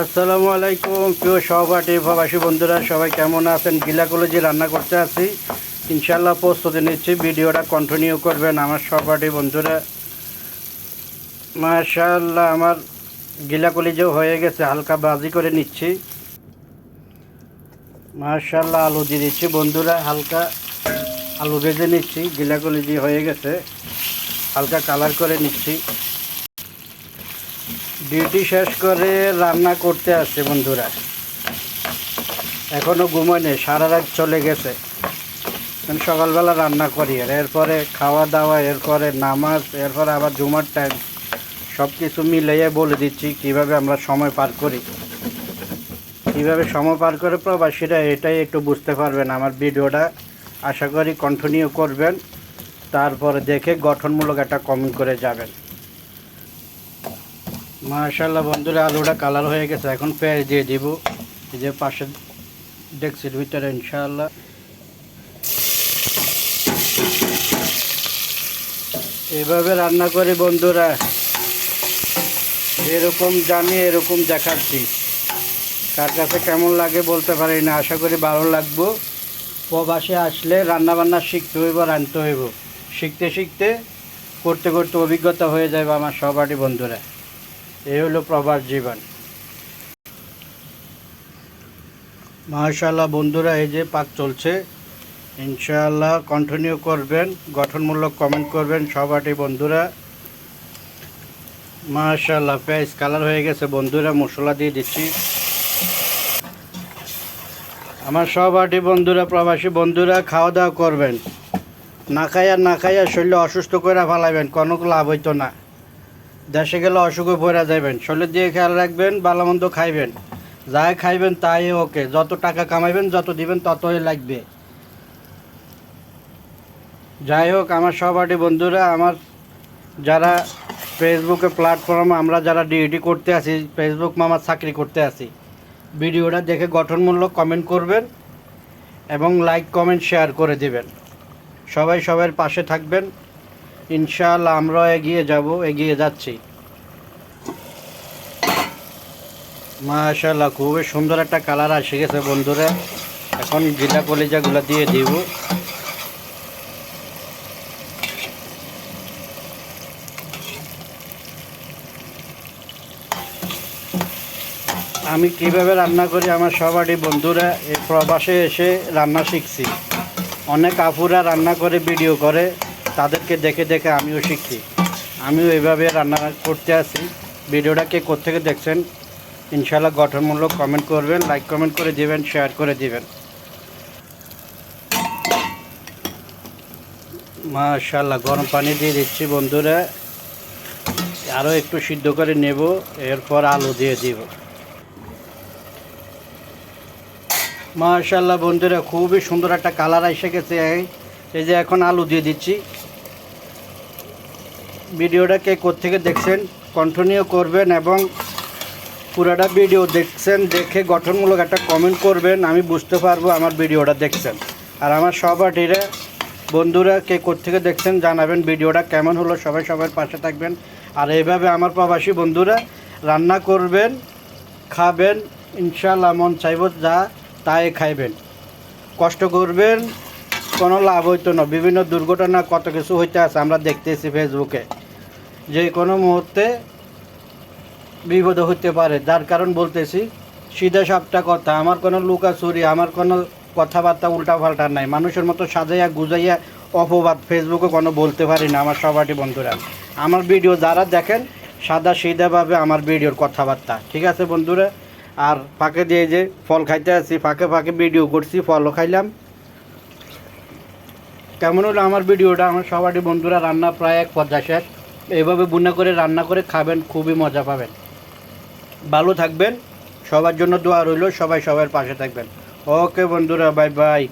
আসসালামু আলাইকুম, প্রিয় সহপাঠী প্রবাসী বন্ধুরা, সবাই কেমন আছেন? গিলা কলেজে রান্না করতে আছি ইনশাল্লাহ প্রস্তুতি নিচ্ছি, ভিডিওটা কন্টিনিউ করবেন আমার সহপাঠী বন্ধুরা। মাশাল্লাহ আমার গিলা কলেজেও হয়ে গেছে, হালকা বাজি করে নিচ্ছি। মাশাল্লাহ আলু দিয়ে দিচ্ছি বন্ধুরা, হালকা আলু ভেজে নিচ্ছি গিলা কলেজি হয়ে গেছে। হালকা কালার করে নিচ্ছি। ডিউটি শেষ করে রান্না করতে আসছে বন্ধুরা। এখনও ঘুমায়নি সারা রাত চলে গেছে। সকালবেলা রান্না করি, আর এরপরে খাওয়া দাওয়া, এরপরে নামাজ, এরপরে আবার জুমার টাইম সব কিছু মিলিয়ে বলে দিচ্ছি, কীভাবে আমরা সময় পার করি। কীভাবে সময় পার করে প্রবাসীরা, এটাই একটু বুঝতে পারবেন। আমার ভিডিওটা আশা করি কন্টিনিউ করবেন, তারপরে দেখে গঠনমূলক একটা কমেন্ট করে যাবেন। মাশাল্লাহ বন্ধুরা, আলুটা কালার হয়ে গেছে। এখন পেঁয়াজ দিয়ে দিব। এই যে পাশে ডেক্সির ভিতরে ইনশাল্লাহ এভাবে রান্না করি বন্ধুরা। এরকম জানি, এরকম দেখাচ্ছি। কার কাছে কেমন লাগে বলতে পারি না। আশা করি ভালো লাগবো। প্রবাসে আসলে রান্না বান্না শিখতে হইব, রাঁধতে হইব। শিখতে শিখতে করতে করতে অভিজ্ঞতা হয়ে যাবে আমার সবারই বন্ধুরা। এই হলো প্রবাস জীবন। মাশাল্লাহ বন্ধুরা, এই যে পাক চলছে, ইনশাআল্লাহ কন্টিনিউ করবেন, গঠনমূলক কমেন্ট করবেন সবাটি বন্ধুরা। মাশাল্লাহ পেঁয়াজ কালার হয়ে গেছে বন্ধুরা, মশলা দিয়ে দিচ্ছি। আমার সহপাঠী বন্ধুরা, প্রবাসী বন্ধুরা খাওয়া দাওয়া করবেন। না খাইয়া না খাইয়া শরীরে অসুস্থ করে ফেলাবেন কোনো লাভ হইতো না। দেশে গেলে অসুখে পড়া যাবেন শরীরের দিকে খেয়াল রাখবেন ভালো মন্দ খাইবেন। যাই খাইবেন তাই ওকে, যত টাকা কামাইবেন, যত দিবেন, ততই লাগবে। যাই হোক, আমার সহপাঠী বন্ধুরা, আমার যারা ফেসবুকে প্ল্যাটফর্ম আমরা যারা ডিউটি করতে আছি ফেসবুক মামার চাকরি করতে আছি, ভিডিওটা দেখে গঠনমূলক কমেন্ট করবেন এবং লাইক কমেন্ট শেয়ার করে দেবেন। সবাই সবার পাশে থাকবেন। ইনশাআল্লাহ আমরাও এগিয়ে যাব, এগিয়ে যাচ্ছি। মাশাল্লাহ খুবই সুন্দর একটা কালার আসে গেছে বন্ধুরা। এখন জিলা কলিজাগুলো দিয়ে দিব। আমি কীভাবে রান্না করি আমার সবারই বন্ধুরা, এই প্রবাসে এসে রান্না শিখছি। অনেক আপুরা রান্না করে, ভিডিও করে। তাদেরকে দেখে দেখে আমিও শিখি। আমিও এইভাবে রান্না করতে আসি। ভিডিওটা কে কোথেকে দেখছেন ইনশাল্লাহ গঠনমূলক কমেন্ট করবেন লাইক কমেন্ট করে দিবেন শেয়ার করে দিবেন। মাশাল্লাহ গরম পানি দিয়ে দিচ্ছি বন্ধুরা। আরও একটু সিদ্ধ করে নেব, এরপর আলু দিয়ে দিব। মাশাল্লাহ বন্ধুরা, খুবই সুন্দর একটা কালার এসে গেছে। এই যে এখন আলু দিয়ে দিচ্ছি। ভিডিওটা কে কোথেকে দেখছেন কন্টিনিউ করবেন এবং পুরাটা ভিডিও দেখছেন, দেখে গঠনমূলক একটা কমেন্ট করবেন, আমি বুঝতে পারব আমার ভিডিওটা দেখছেন। আর আমার সহপাঠীরা, বন্ধুরা কে কোথেকে দেখছেন জানাবেন ভিডিওটা কেমন হলো, সবাই সবার পাশে থাকবেন। আর এইভাবে আমার প্রবাসী বন্ধুরা রান্না করবেন, খাবেন ইনশাল্লাহ মন চাইব যা তাই খাইবেন। কষ্ট করবেন, কোনো লাভ হইতো না, বিভিন্ন দুর্ঘটনা কত কিছু হইতে আছে, আমরা দেখতেছি ফেসবুকে যে কোনো মুহূর্তে বিপদ হতে পারে, যার কারণ বলতেছি, সিধা সাপটা কথা, আমার কোনো লুকাচুরি আমার কোনো কথাবার্তা উল্টাপাল্টা নাই, মানুষের মতো সাজাইয়া গুজাইয়া অপবাদ ফেসবুকে কোনো বলতে পারি না, আমার সবাটি বন্ধুরা। আমার ভিডিও যারা দেখেন, সাদা সিধাভাবে আমার ভিডিওর কথাবার্তা, ঠিক আছে বন্ধুরা? আর ফাঁকে দিয়ে যে ফল খাইতে আছি ফাঁকে ফাঁকে ভিডিও করছি, ফলও খাইলাম। কেমন হলো আমার ভিডিওটা আমার সবারই বন্ধুরা, রান্না প্রায় এক পর্যায়ে শেষ। এইভাবে বুনা করে, রান্না করে খাবেন, খুবই মজা পাবেন। ভালো থাকবেন, সবার জন্য দোয়া রইল, সবাই সবার পাশে থাকবেন। ওকে বন্ধুরা, বাই বাই।